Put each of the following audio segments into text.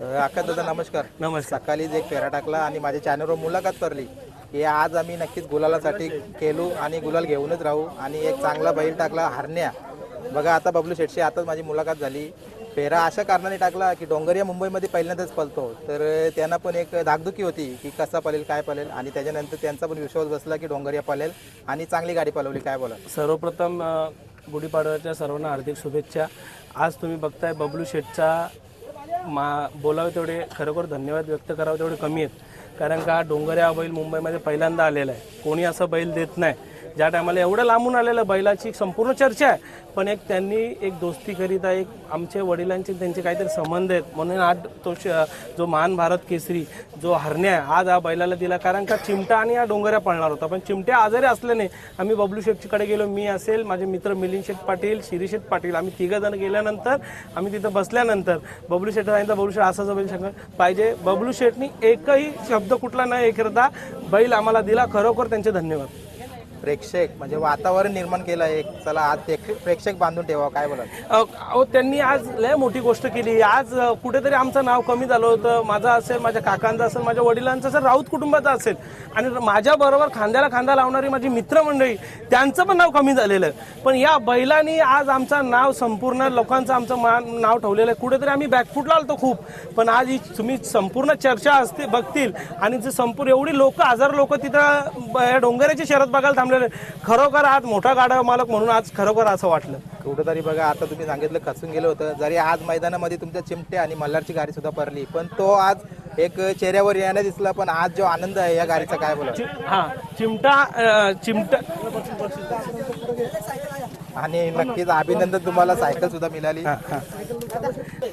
आका दादा नमस्कार. नमस्कार. सकाळीच एक फेरा टाकला आणि माझ्या चॅनलवर मुलाखत करली की आज आम्ही नक्कीच गुलालासाठी केलो आणि गुलाल घेऊनच राहू. आणि एक चांगला बैल टाकला हरण्या. बघा आता बबलू शेटशी आताच माझी मुलाखत झाली. फेरा अशा कारणाने टाकला की डोंगरिया मुंबईमध्ये पहिल्यांदाच पलतो तर त्यांना पण एक धाकधुकी होती की कसा पळेल काय पळेल. आणि त्याच्यानंतर त्यांचा पण विश्वास बसला की डोंगरिया पळेल आणि चांगली गाडी पळवली काय बोला सर्वप्रथम गुढीपाडव्याच्या सर्वांना हार्दिक शुभेच्छा. आज तुम्ही बघताय बबलू शेठचा मा बोलावे तेवढे खरोखर धन्यवाद व्यक्त करावे तेवढे कमी आहेत. कारण का डोंगऱ्या हा बैल मुंबईमध्ये पहिल्यांदा आलेला आहे. कोणी असं बैल देत नाही. ज्या टायमाला एवढं लांबून आलेलं बैलाची संपूर्ण चर्चा आहे पण एक त्यांनी एक दोस्तीकरिता एक आमच्या वडिलांचे त्यांचे काहीतरी संबंध आहेत. म्हणून आज तो श- जो महान भारत केसरी जो हरण्या आहे आज हा बैलाला दिला. कारण का चिमटा आणि हा डोंगऱ्या पळणार होता. पण चिमट्या आजारी असल्याने आम्ही बबलू शेठकडे गेलो. मी असेल माझे मित्र मिलिंद शेठ पाटील शिरीशेठ पाटील आम्ही तिघं जण गेल्यानंतर आम्ही तिथं बसल्यानंतर बबलू शेठ सांगितलं बबलू शेठ असं बैल सांग पाहिजे. बबलू शेठनी एकही शब्द कुठला न हे करता बैल आम्हाला दिला. खरोखर त्यांचे धन्यवाद. प्रेक्षक म्हणजे वातावरण निर्माण केलं एक चला आज प्रेक्षक प्रेक्षक बांधून ठेवा काय बोला अहो त्यांनी आज लय मोठी गोष्ट केली. आज कुठेतरी आमचं नाव कमी झालं होतं. माझं असेल माझ्या काकांचं असेल माझ्या वडिलांचं असेल राऊत कुटुंबाचं असेल. आणि माझ्या बरोबर खांद्याला खांदा लावणारी माझी मित्रमंडळी त्यांचं पण नाव कमी झालेलं आहे. पण या बैलांनी आज आमचं नाव संपूर्ण लोकांचं आमचं मान नाव ठेवलेलं आहे. कुठेतरी आम्ही बॅकफुटला आलतो खूप. पण आज ही तुम्ही संपूर्ण चर्चा असते बघतील. आणि जे संपूर्ण एवढी लोक हजार लोक तिथं या डोंगराची शरद बघायला थांबलेले. खरोखर आज मोठा गाडा मालक म्हणून आज खरोखर असं वाटलं. कुठंतरी बघा आता तुम्ही सांगितलं खचून गेलं होतं. जरी आज मैदानामध्ये तुमच्या चिमटे आणि मल्हारची गाडी सुद्धा पडली पण तो आज एक चेहऱ्यावर येणं दिसला पण आज जो आनंद आहे या गाडीचा काय बोला हा चिमटा चिमटा आणि नक्कीच अभिनंदन तुम्हाला सायकल सुद्धा मिळाली.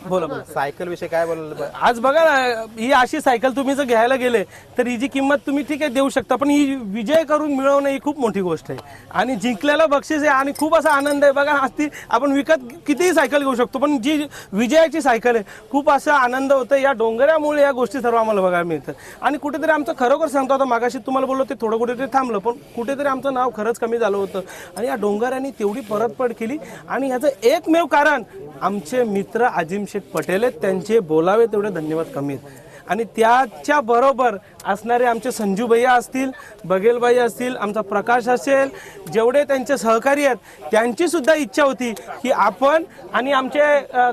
बोला बोला. सायकल विषय काय बोल आज बघा ना ही अशी सायकल तुम्ही जर घ्यायला गेले तर हिची किंमत तुम्ही ठीक आहे देऊ शकता पण ही विजय करून मिळवणं ही खूप मोठी गोष्ट आहे. आणि जिंकलेला बक्षीस आहे आणि खूप असा आनंद आहे. बघा आज ती आपण विकत कितीही सायकल घेऊ शकतो पण जी विजयाची सायकल आहे खूप असा आनंद होतो. या डोंगरामुळे या गोष्टी सर्व आम्हाला बघायला मिळतात. आणि कुठेतरी आमचं खरोखर सांगतो आता मागाशी तुम्हाला बोललो ते थोडं कुठेतरी थांबलं पण कुठेतरी आमचं नाव खरंच कमी झालं होतं. आणि या डोंगरांनी तेवढी परतफड केली. आणि ह्याचं एकमेव कारण आमचे मित्र अजिम अभिषेक पटेल आहेत त्यांचे बोलावे तेवढे धन्यवाद कमी आहेत. आणि त्याच्या बरोबर असणारे आमचे संजू भैया असतील बघेलबाई असतील आमचा प्रकाश असेल जेवढे त्यांचे सहकारी आहेत त्यांची सुद्धा इच्छा होती की आपण आणि आमचे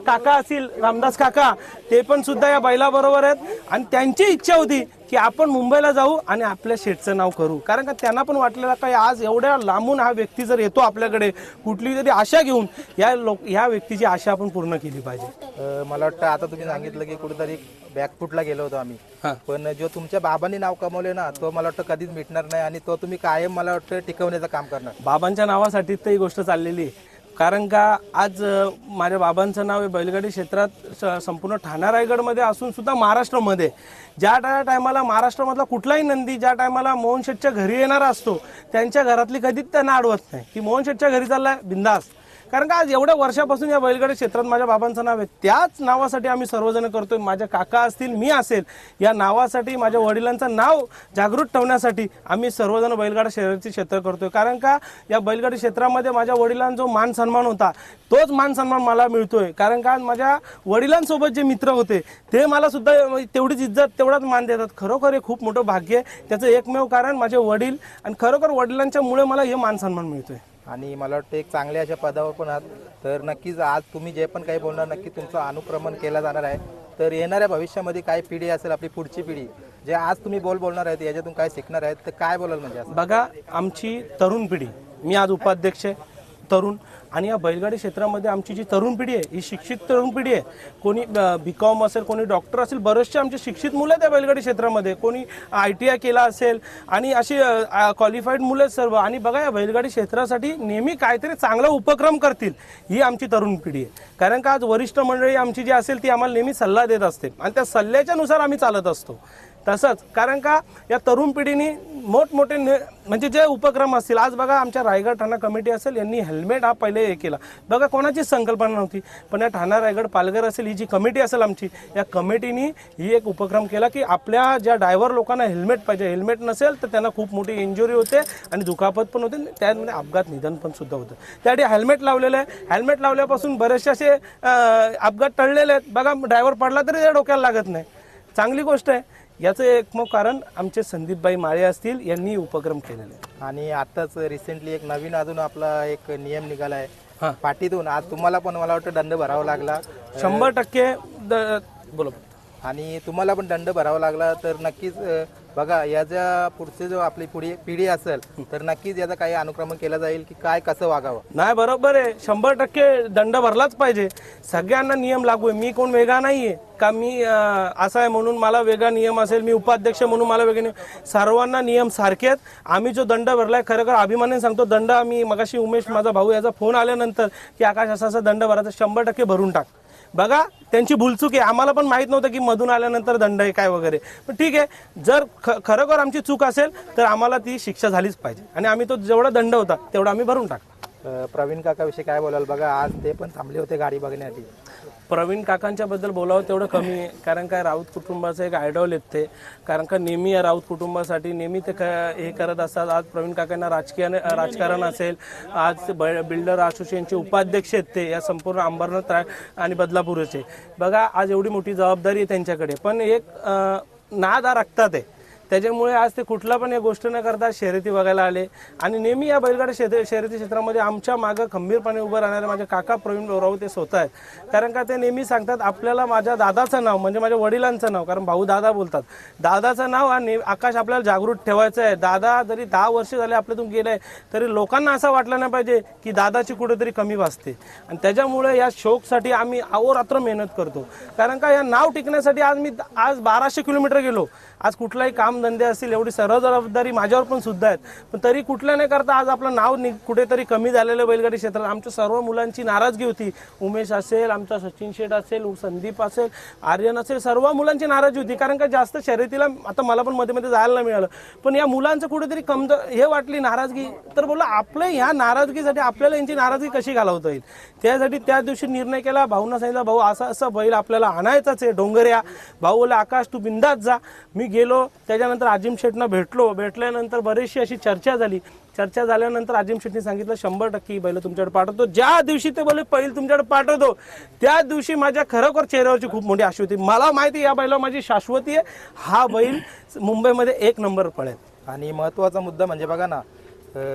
काका असतील रामदास काका ते पण सुद्धा या बैलाबरोबर आहेत. आणि त्यांची इच्छा होती की आपण मुंबईला जाऊ आणि आपल्या शेठचं नाव करू. कारण का त्यांना पण वाटलेलं काय आज एवढ्या लांबून हा व्यक्ती जर येतो आपल्याकडे कुठली तरी आशा घेऊन या लोक या व्यक्तीची आशा आपण पूर्ण केली पाहिजे. मला वाटतं आता तुम्ही सांगितलं की कुठेतरी बॅकफुटला गेलो होतो आम्ही. पण जो तुमच्या बाबांनी नाव कमवले ना तो मला वाटतं कधीच मिटणार नाही आणि तो तुम्ही कायम मला वाटतं टिकवण्याचं काम करणार. बाबांच्या नावासाठी तर ही गोष्ट चाललेली आहे. कारण का आज माझ्या बाबांचं नाव आहे बैलगाडी क्षेत्रात स- संपूर्ण ठाणा रायगडमध्ये असून सुद्धा महाराष्ट्रामध्ये. ज्या त्या टायमाला महाराष्ट्रामधला कुठलाही नंदी ज्या टायमाला मोहन शेठच्या घरी येणारा असतो त्यांच्या घरातली कधीच त्यांना अडवत नाही. की मोहन शेठच्या घरी चाललाय बिंदास्त कारण का आज एवढ्या वर्षापासून या बैलगाडी क्षेत्रात माझ्या बाबांचं नाव आहे. त्याच नावासाठी आम्ही सर्वजण करतोय. माझ्या काका असतील मी असेल या नावासाठी माझ्या वडिलांचं नाव जागृत ठेवण्यासाठी आम्ही सर्वजण बैलगाडा शहराचे क्षेत्र करतोय. कारण का या बैलगाडी क्षेत्रामध्ये माझ्या वडिलांचा जो मान सन्मान होता तोच मान सन्मान मला मिळतोय. कारण का माझ्या वडिलांसोबत जे मित्र होते ते मला सुद्धा तेवढीच इज्जत तेवढाच मान देतात. खरोखर हे खूप मोठं भाग्य आहे. त्याचं एकमेव कारण माझे वडील आणि खरोखर वडिलांच्यामुळे मला हे मान सन्मान मिळतोय. आणि मला वाटतं एक चांगल्या अशा पदावर पण आहात. तर नक्कीच आज तुम्ही जे पण काही बोलणार नक्की तुमचं अनुक्रमण केलं जाणार आहे. तर येणाऱ्या भविष्यामध्ये काय पिढी असेल आपली पुढची पिढी जे आज तुम्ही बोल बोलणार आहेत याच्यातून काय शिकणार आहेत तर काय बोलाल म्हणजे असं? बघा आमची तरुण पिढी मी आज उपाध्यक्ष आहे. तरुण. आणि या बैलगाडी क्षेत्रामध्ये आमची जी तरुण पिढी आहे ही शिक्षित तरुण पिढी आहे कोणी बी कॉम असेल कोणी डॉक्टर असेल बरेचसे आमचे शिक्षित मुलं आहेत त्या बैलगाडी क्षेत्रामध्ये. कोणी आय टी आय केला असेल आणि अशी क्वालिफाईड मुलं आहेत सर्व. आणि बघा या बैलगाडी क्षेत्रासाठी नेहमी काहीतरी चांगला उपक्रम करतील ही आमची तरुण पिढी आहे. कारण का आज वरिष्ठ मंडळी आमची जी असेल ती आम्हाला नेहमी सल्ला देत असते. आणि त्या सल्ल्याच्या नुसार आम्ही चालत असतो. तसंच कारण का या तरुण पिढीने मोठमोठे ने- म्हणजे जे उपक्रम असतील आज बघा आमच्या रायगड ठाणा कमिटी असेल यांनी हेल्मेट हा पहिले हे केला. बघा कोणाचीच संकल्पना नव्हती पण या ठाणा रायगड पालघर असेल ही जी कमिटी असेल आमची या कमिटीनी ही एक उपक्रम केला की आपल्या ज्या ड्रायव्हर लोकांना हेल्मेट पाहिजे हेल्मेट नसेल तर त्यांना खूप मोठी इंजुरी होते आणि दुखापत पण होते आणि त्यामध्ये अपघात निधन पण सुद्धा होतं. त्यासाठी हेल्मेट लावलेलं आहे. हेल्मेट लावल्यापासून बरेचसे असे अपघात टळलेले आहेत. बघा ड्रायव्हर पडला तरी त्या डोक्याला लागत नाही. चांगली गोष्ट आहे. याचं एकमेव कारण आमचे संदीपबाई माळे असतील यांनी उपक्रम केलेले आहे. आणि आताच रिसेंटली एक नवीन अजून आपला एक नियम निघाला हा. आहे पाठीतून आज तुम्हाला पण मला वाटतं दंड भरावा लागला शंभर टक्के द- बोला आणि तुम्हाला पण दंड भरावा लागला तर नक्कीच बघा याच्या पुढचे जो आपली पुढी पिढी असेल तर नक्कीच याचा काही अनुक्रमण केलं जाईल की काय कसं वागावं. नाही बरोबर आहे. शंभर टक्के दंड भरलाच पाहिजे. सगळ्यांना नियम लागू आहे. मी कोण वेगळा नाहीये. का मी असा आहे म्हणून मला वेगळा नियम असेल मी उपाध्यक्ष म्हणून मला वेगळे नियम सर्वांना नियम सारखे आहेत. आम्ही जो दंड भरलाय खरोखर अभिमानाने सांगतो दंड आम्ही मगाशी उमेश माझा भाऊ याचा फोन आल्यानंतर की आकाश असा असा दंड भरायचा शंभर टक्के भरून टाक. बघा त्यांची भूलचूक आहे. आम्हाला पण माहीत नव्हतं की मधून आल्यानंतर दंड आहे काय वगैरे. पण ठीक आहे जर ख- खरोखर आमची चूक असेल तर आम्हाला ती शिक्षा झालीच पाहिजे. आणि आम्ही तो जेवढा दंड होता तेवढा आम्ही भरून टाकतो. प्रवीण काकाविषयी काय बोलाल? बघा आज ते पण थांबले होते गाडी बघण्यासाठी प्रवीण काकांच्या बद्दल बोलावं तेवढं कमी आहे. कारण काय राऊत कुटुंबाचं एक आयडॉल येत ते. कारण का नेहमी या राऊत कुटुंबासाठी नेहमी ते क- हे करत असतात. आज प्रवीण काकांना राजकीय राजकारण असेल. आज ब- बिल्डर असोसिएशनचे उपाध्यक्ष आहेत ते. या संपूर्ण अंबरनाथ आणि बदलापूरचे. बघा आज एवढी मोठी जबाबदारी आहे त्यांच्याकडे. पण एक नादा नाद आहे. त्याच्यामुळे आज ते कुठला पण या गोष्ट न करता शर्यती बघायला आले. आणि नेहमी या बैलगाडा शेत शर्यती क्षेत्रामध्ये आमच्या मागं खंबीरपणे उभं राहणारे माझे काका प्रवीण राऊत ते स्वतः आहेत. कारण का ते नेहमी सांगतात आपल्याला माझ्या दादाचं नाव म्हणजे माझ्या वडिलांचं नाव कारण भाऊ दादा बोलतात. दादाचं नाव आणि आकाश आपल्याला जागृत ठेवायचं आहे. दादा जरी दहा वर्ष झाले आपल्यातून गेले तरी लोकांना असं वाटलं नाही पाहिजे की दादाची कुठेतरी कमी भासते. आणि त्याच्यामुळे या शोकसाठी आम्ही अहोरात्र मेहनत करतो. कारण का या नाव टिकण्यासाठी आज मी आज बाराशे किलोमीटर गेलो. आज कुठलाही कामधंदे असतील एवढी सर्व जबाबदारी माझ्यावर पण सुद्धा आहेत. पण तरी कुठल्या नाही करता आज आपलं नाव नि- कुठेतरी कमी झालेलं बैलगाडी क्षेत्रात. आमच्या सर्व मुलांची नाराजगी होती. उमेश असेल आमचा सचिन शेठ असेल संदीप असेल आर्यन असेल सर्व मुलांची नाराजी होती. कारण का जास्त शर्यतीला आता मला पण मध्ये मध्ये जायला नाही मिळालं. पण या मुलांचं कुठेतरी कमज हे वाटली नाराजगी. तर बोला आपलं ह्या नाराजगीसाठी आपल्याला यांची नाराजगी कशी घालवता येईल? त्यासाठी त्या दिवशी निर्णय केला भाऊना सांगितलं भाऊ असा असा बैल आपल्याला आणायचाच आहे डोंगऱ्या. भाऊ बोला आकाश तू बिंदात जा. मी मी गेलो त्याच्यानंतर आजिम शेठनं भेटलो. भेटल्यानंतर बरीचशी अशी चर्चा झाली. चर्चा झाल्यानंतर आजिम शेठनी सांगितलं शंभर टक्के ही बैल तुमच्याकडे पाठवतो. ज्या दिवशी ते बोले पहिल तुमच्याकडे पाठवतो. त्या दिवशी माझ्या खरोखर चेहऱ्यावरची खूप मोठी आशी होती. मला माहिती या बैला माझी शाश्वती आहे. हा बैल मुंबईमध्ये एक नंबर पळेल. आणि महत्त्वाचा मुद्दा म्हणजे बघा ना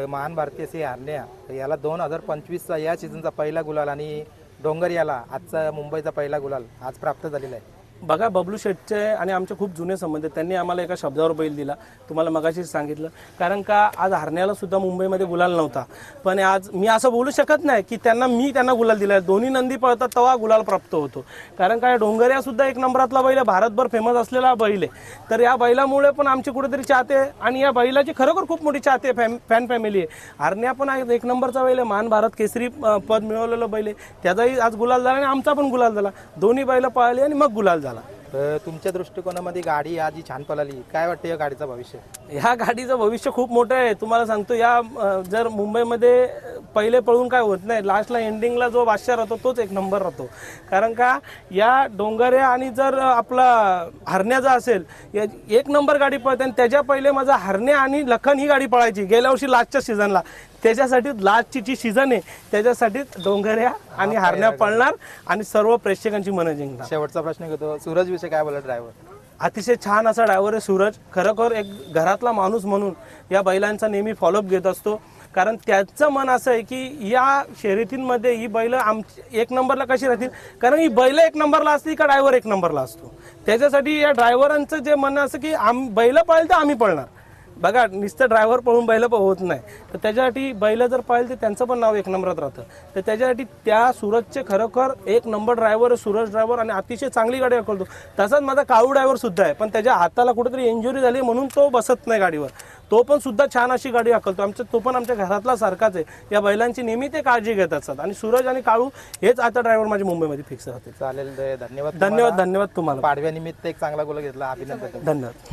महान भारतीय सी हारण्या याला दोन हजार पंचवीसचा या सीझनचा पहिला गुलाल आणि डोंगर याला आजचा मुंबईचा पहिला गुलाल आज प्राप्त झालेला आहे. बघा बबलू शेटचे आणि आमचे खूप जुने संबंध आहेत. त्यांनी आम्हाला एका शब्दावर बैल दिला. तुम्हाला मगाशीच सांगितलं. कारण का आज हरण्याला सुद्धा मुंबईमध्ये गुलाल नव्हता. पण आज मी असं बोलू शकत नाही की त्यांना मी त्यांना गुलाल दिला. दोन्ही नंदी पळतात तेव्हा गुलाल प्राप्त होतो. कारण काय डोंगऱ्या सुद्धा एक नंबरातला बैल आहे. भारतभर फेमस असलेला बैल आहे. तर या बैलामुळे पण आमची कुठेतरी चाहते आणि या बैलाची खरोखर खूप मोठी चाहते फॅम फॅन फॅमिली आहे. हरण्या पण आज एक नंबरचा बैल आहे. मान भारत केसरी पद मिळवलेलं बैल आहे. त्याचाही आज गुलाल झाला आणि आमचा पण गुलाल झाला. दोन्ही बैलं पळाली आणि मग गुलाल झाला. तर तुमच्या दृष्टिकोनामध्ये गाडी आज ही छान पळाली काय वाटतं या गाडीचं भविष्य? ह्या गाडीचं भविष्य खूप मोठं आहे. तुम्हाला सांगतो या अं, जर मुंबईमध्ये पहिले पळून काय होत नाही लास्टला एंडिंगला जो बादशाह राहतो तोच एक नंबर राहतो. कारण का या डोंगऱ्या आणि जर आपला हरण्याचा असेल या- एक नंबर गाडी पळते आणि त्याच्या पहिले माझा हरण्या आणि लखन ही गाडी पळायची गेल्या वर्षी लास्टच्या सीझनला त्याच्यासाठी लास्टची जी सीझन आहे त्याच्यासाठी डोंगऱ्या आणि हरण्या पळणार आणि सर्व प्रेक्षकांची मनं जिंकणार. शेवटचा प्रश्न घेतो. सूरज विषय काय बोला ड्रायव्हर अतिशय छान असा ड्रायव्हर आहे सूरज. खरोखर एक घरातला माणूस म्हणून या बैलांचा नेहमी फॉलोअप घेत असतो. कारण त्याचं मन असं आहे की या शर्यतींमध्ये ही बैल आम एक नंबरला कशी राहतील? कारण ही बैल एक नंबरला असती का ड्रायव्हर एक नंबरला असतो. त्याच्यासाठी या ड्रायव्हरांचं जे म्हणणं असं की आम बैल पळेल तर आम्ही पळणार. बघा नुसतं ड्रायव्हर पळून बैल होत नाही. तर त्याच्यासाठी बैल जर पाहिलं तर त्यांचं पण नाव एक नंबरात राहतं. तर त्याच्यासाठी त्या सूरजचे खरोखर एक नंबर ड्रायव्हर सूरज ड्रायव्हर आणि अतिशय चांगली गाडी हाकलतो. तसाच माझा काळू ड्रायव्हर सुद्धा आहे पण त्याच्या हाताला कुठेतरी इंजुरी झाली म्हणून तो बसत नाही गाडीवर. तो पण सुद्धा छान अशी गाडी हाकलतो. आमच्या तो पण आमच्या घरातला सारखाच आहे. या बैलांची नेहमी ते काळजी घेत असतात. आणि सूरज आणि काळू हेच आता ड्रायव्हर माझे मुंबईमध्ये फिक्स राहतील. चालेल धन्यवाद धन्यवाद धन्यवाद तुम्हाला. पाडव्यानिमित्त एक चांगला गोल घेतला. अभिनंदन. धन्यवाद.